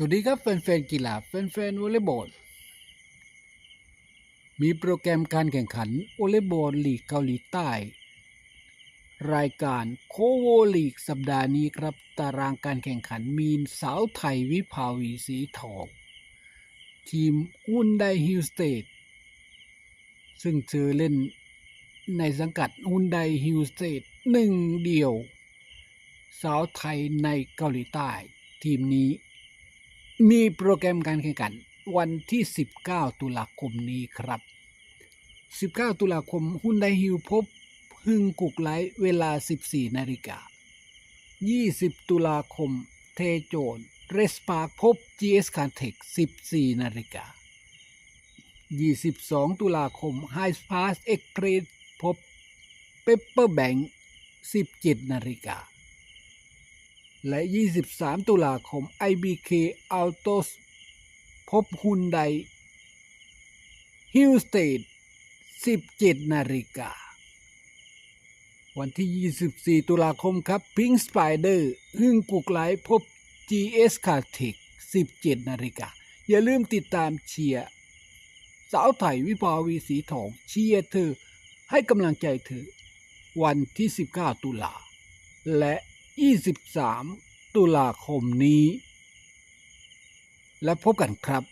สวัสดีครับแฟนๆกีฬาแฟนๆวอลเลย์บอลมีโปรแกรมการแข่งขันวอลเลย์บอลลีกเกาหลีใต้ รายการโคโวลีกสัปดาห์นี้ครับ ตารางการแข่งขันมีสาวไทยวิภาวีสีทอง ทีมอุนไดฮิลสเตทซึ่งเธอเล่นในสังกัดอุนไดฮิลสเตทหนึ่งเดียว สาวไทยในเกาหลีใต้ ทีมนี้ มีโปรแกรมการแข่งขัน วันที่ 19 ตุลาคมนี้ครับ 19 ตุลาคมฮุนไดฮิลพบฮึงกุกไลเวลา 14 นาฬิกา 20 ตุลาคม เทโจน เรสปาร์พบ GS ค a นเทค14 นาฬิกา 22 ตุลาคมไฮสปาสเอ็กเพรสพบเปปเปอร์แบงค์17 นาฬิกา และ 23 ตุลาคม IBK Autos พบฮุนไดฮิลสเตด17 นาฬิกา วันที่ 24 ตุลาคมครับ Pink Spider ฮึ่งกุกไลพบ GS c a r t e c 17 นาฬิกา อย่าลืมติดตามเชียร์ สาวไทยวิภาวีสีทองเชียร์เธอ ให้กำลังใจเธอ วันที่ 19 ตุลาและ 23 ตุลาคมนี้ และพบกันครับ